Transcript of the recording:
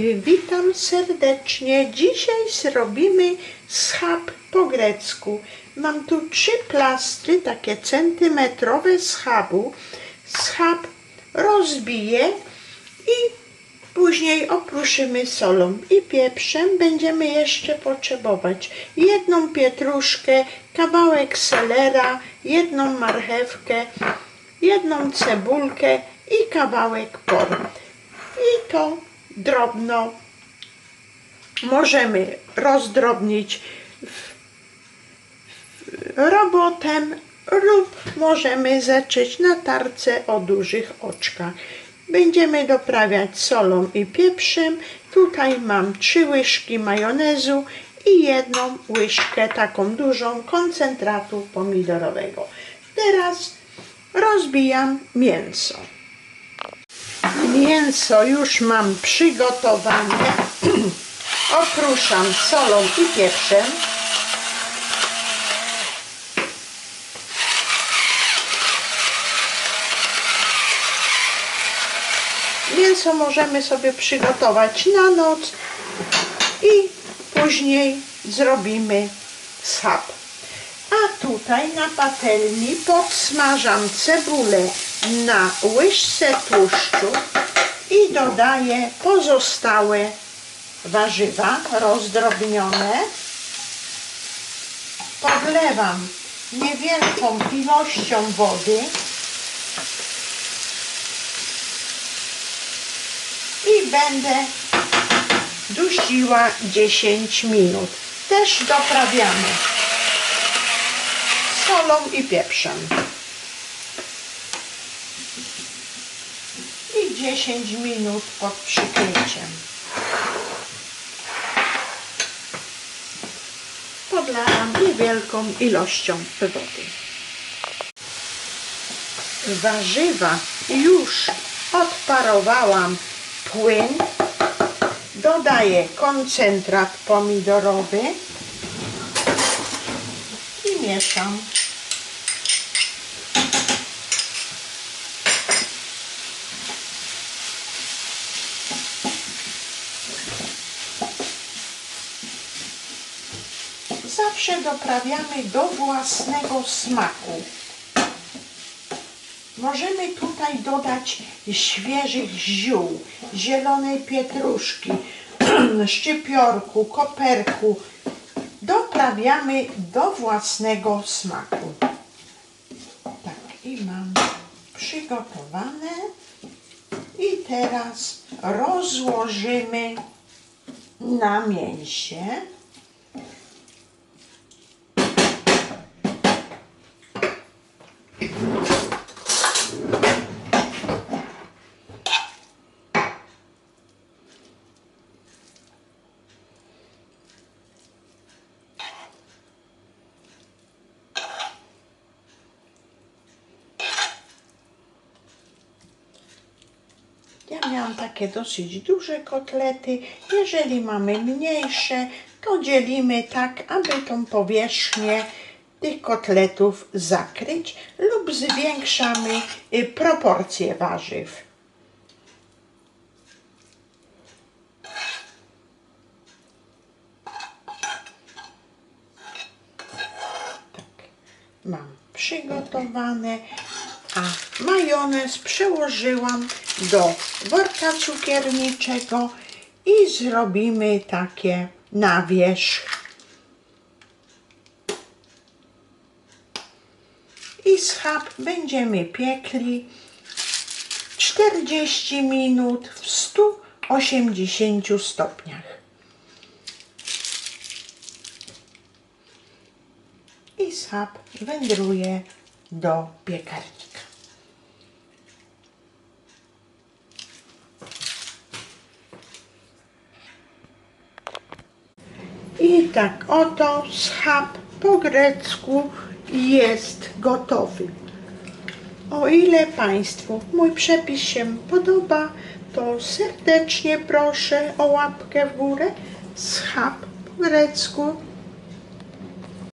Witam serdecznie. Dzisiaj zrobimy schab po grecku. Mam tu trzy plastry, takie centymetrowe schabu. Schab rozbiję i później opruszymy solą i pieprzem. Będziemy jeszcze potrzebować jedną pietruszkę, kawałek selera, jedną marchewkę, jedną cebulkę i kawałek por. I to drobno możemy rozdrobnić robotem lub możemy zacząć na tarce o dużych oczkach. Będziemy doprawiać solą i pieprzem. Tutaj mam trzy łyżki majonezu i jedną łyżkę taką dużą koncentratu pomidorowego. Teraz rozbijam mięso. Mięso już mam przygotowane. Opruszam solą i pieprzem. Mięso możemy sobie przygotować na noc i później zrobimy schab. A tutaj na patelni podsmażam cebulę na łyżce tłuszczu i dodaję pozostałe warzywa rozdrobnione. Podlewam niewielką ilością wody i będę dusiła 10 minut. Też doprawiamy solą i pieprzem. I 10 minut pod przykryciem. Podlałam niewielką ilością wody. Warzywa już odparowałam płyn. Dodaję koncentrat pomidorowy i mieszam. Zawsze doprawiamy do własnego smaku. Możemy tutaj dodać świeżych ziół, zielonej pietruszki, szczypiorku, koperku. Doprawiamy do własnego smaku. Tak, i mam przygotowane. I teraz rozłożymy na mięsie. Ja miałam takie dosyć duże kotlety. Jeżeli mamy mniejsze, to dzielimy tak, aby tą powierzchnię tych kotletów zakryć lub zwiększamy y, proporcje warzyw. Tak, mam przygotowane, a majonez przełożyłam do worka cukierniczego i zrobimy takie na wierzch. I schab będziemy piekli 40 minut w 180 stopniach. I schab wędruje do piekarnika. I tak oto schab po grecku jest gotowy. O ile Państwu mój przepis się podoba, to serdecznie proszę o łapkę w górę. Schab po grecku